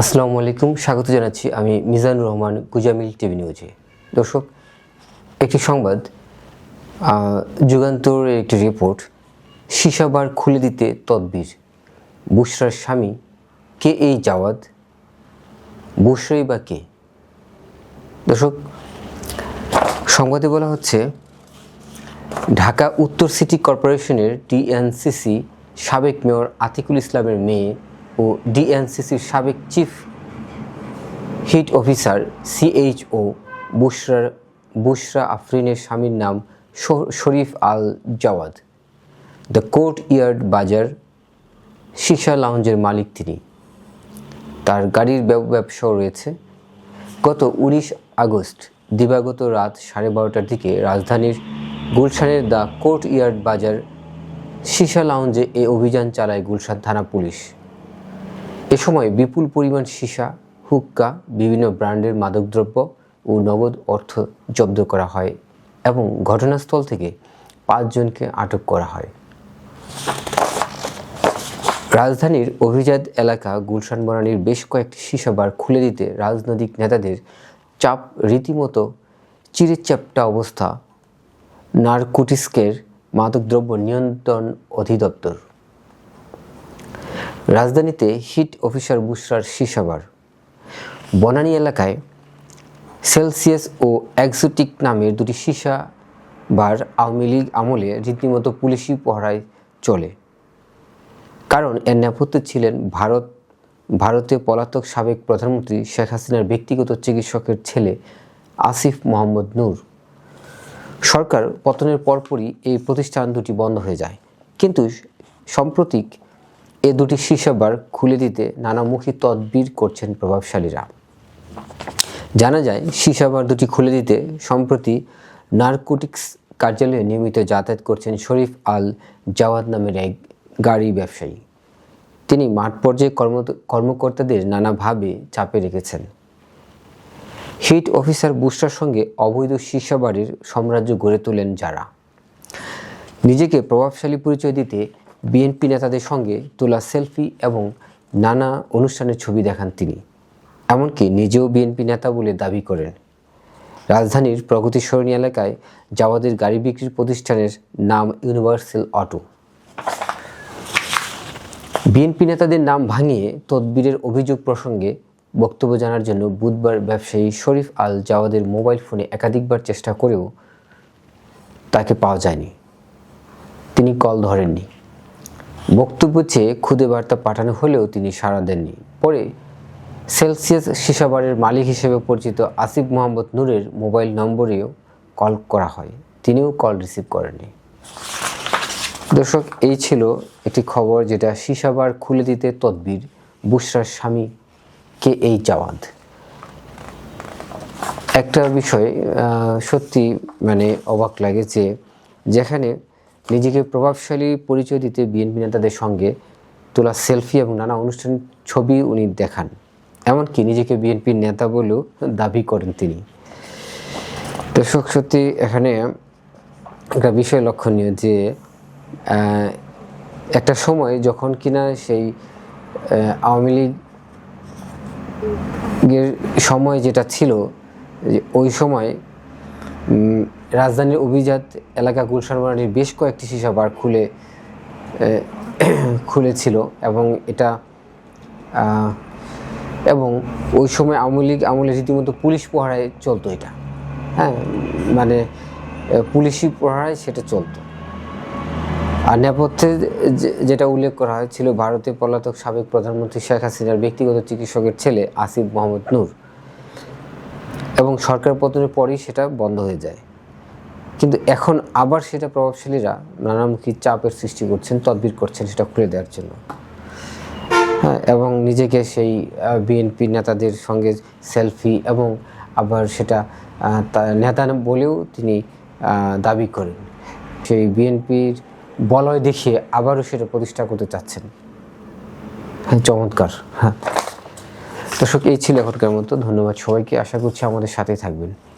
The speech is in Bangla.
আসসালামু আলাইকুম স্বাগত জানাচ্ছি আমি মিজানুর রহমান গুজামিল টিভি নিউজে। দর্শক একটি সংবাদ আহ, যুগান্তরের একটি রিপোর্ট সিসাবার খুলে দিতে তদবির। বুশরার স্বামী কে এই জাওয়াদ বুশরাই বা কে? দর্শক সংবাদে বলা হচ্ছে ঢাকা উত্তর সিটি কর্পোরেশনের ডিএনসিসি সাবেক মেয়র আতিকুল ইসলামের মেয়ে ও ডিএনসিসির সাবেক চিফ হিট অফিসার সিএইচও বুশরার, বুশরা আফরিনের স্বামীর নাম Sharif Al Jawad. The courtyard Bazaar, সীসা লাউঞ্জের মালিক তিনি। তার গাড়ির ব্যব- ব্যবসাও রয়েছে। গত উনিশ আগস্ট দিবাগত রাত সাড়ে বারোটার দিকে রাজধানীর গুলশানের দ্য কোর্ট ইয়ার্ড বাজার, সীসা লাউঞ্জে এ অভিযান চালায় গুলশান থানা পুলিশ। এ সময় বিপুল পরিমাণ সীসা, হুক্কা, বিভিন্ন ব্র্যান্ডের মাদকদ্রব্য ও নগদ অর্থ জব্দ করা হয় এবং ঘটনাস্থল থেকে পাঁচজনকে আটক করা হয়। রাজধানীর অভিজাত এলাকা গুলশান বনানীর বেশ কয়েকটি সীসাবার খুলে দিতে রাজনৈতিক নেতাদের চাপ রীতিমতো চিরেচাপটা অবস্থা। নারকোটিক্সের মাদকদ্রব্য নিয়ন্ত্রণ অধিদপ্তর রাজধানীতে হিট অফিসার বুসরার সীসাবার। বনানী এলাকায় সেলসিয়াস ও এক্সোটিক নামের দুটি সীসা বার আওয়ামী লীগ আমলে রীতিমতো পুলিশি পহরায় চলে। কারণ এর নেপথ্যে ছিলেন ভারত ভারতে পলাতক সাবেক প্রধানমন্ত্রী শেখ হাসিনার ব্যক্তিগত চিকিৎসকের ছেলে আসিফ মোহাম্মদ নূর। সরকার পতনের পরপরই এই প্রতিষ্ঠান দুটি বন্ধ হয়ে যায়। কিন্তু সাম্প্রতিক এ দুটি সীসাবার খুলে দিতে নানামুখী তদবির করছেন প্রভাবশালীরা। জানা যায় সীসাবার দুটি খুলে দিতে সম্প্রতি নারকোটিক্স কার্যালয়ে নিয়মিত যাতায়াত করছেন শরীফ আল জাওয়াদ নামের এক গাড়ি ব্যবসায়ী। তিনি মাঠ পর্যায়ে কর্ম, কর্মকর্তাদের নানাভাবে চাপে রেখেছেন। হিট অফিসার বুস্টার সঙ্গে অবৈধ সীসাবাড়ির সাম্রাজ্য গড়ে তোলেন যারা। নিজেকে প্রভাবশালী পরিচয় দিতে বিএনপি নেতাদের সঙ্গে তোলা সেলফি এবং নানা অনুষ্ঠানের ছবি দেখান তিনি। এমনকি নিজেও বিএনপি নেতা বলে দাবি করেন। রাজধানীর প্রগতি সরণী এলাকায় জাওয়াদের গাড়ি বিক্রির প্রতিষ্ঠানের নাম ইউনিভার্সাল অটো। বিএনপি নেতাদের নাম ভাঙিয়ে তদবিরের অভিযোগ প্রসঙ্গে বক্তব্য জানার জন্য বুধবার ব্যবসায়ী শরীফ আল জাওয়াদের মোবাইল ফোনে একাধিকবার চেষ্টা করেও তাকে পাওয়া যায়নি। তিনি কল ধরেননি। বক্তব্য চেয়ে খুদে বার্তা পাঠানো হলেও তিনি সাড়া দেননি। পরে সেলসিয়াস সীসাবারের মালিক হিসেবে পরিচিত আসিফ মোহাম্মদ নূরের মোবাইল নম্বরেও কল করা হয়। তিনিও কল রিসিভ করেননি। দর্শক, এই ছিল একটি খবর যেটা সীসাবার খুলে দিতে তদবির। বুসরার স্বামী কে এই জাওয়াদ? একটা বিষয় সত্যি মানে অবাক লাগে যে যেখানে নিজেকে প্রভাবশালী পরিচয় দিতে বিএনপি নেতাদের সঙ্গে তোলা সেলফি এবং নানা অনুষ্ঠান ছবি উনি দেখান। এমনকি নিজেকে বিএনপির নেতা বলেও দাবি করেন তিনি। দর্শক, সত্যি এখানে একটা বিষয় লক্ষণীয় যে একটা সময় যখন কিনা সেই আওয়ামী লীগের সময় যেটা ছিল ওই সময় রাজধানীর অভিজাত এলাকা গুলশান বনানীর বেশ কয়েকটি সীসা বার খুলে খুলেছিল এবং এটা এবং ওই সময় আওয়ামী লীগ আমলে রীতিমতো পুলিশ পহরায় চলতো এটা। হ্যাঁ মানে পুলিশি পহরায় সেটা চলতো। আর নেপথ্যে যেটা উল্লেখ করা হয়েছিল ভারতে পলাতক সাবেক প্রধানমন্ত্রী শেখ হাসিনার ব্যক্তিগত চিকিৎসকের ছেলে আসিফ মোহাম্মদ নূর। এবং সরকার পতনের পরই সেটা বন্ধ হয়ে যায়। কিন্তু এখন আবার সেটা প্রভাবশালীরা নানামুখী চাপের সৃষ্টি করছেন, তদবির করছেন সেটা খুলে দেওয়ার জন্য। হ্যাঁ এবং নিজেকে সেই বিএনপি নেতাদের সঙ্গে সেলফি এবং আবার সেটা নেতা বলেও তিনি দাবি করেন। সেই বিএনপির বলয় দেখিয়ে আবারও সেটা প্রতিষ্ঠা করতে চাচ্ছেন। হ্যাঁ চমৎকার। হ্যাঁ। দর্শক, এই ছিল এখনকার মতো। ধন্যবাদ সবাইকে। আশা করছি আমাদের সাথেই থাকবেন।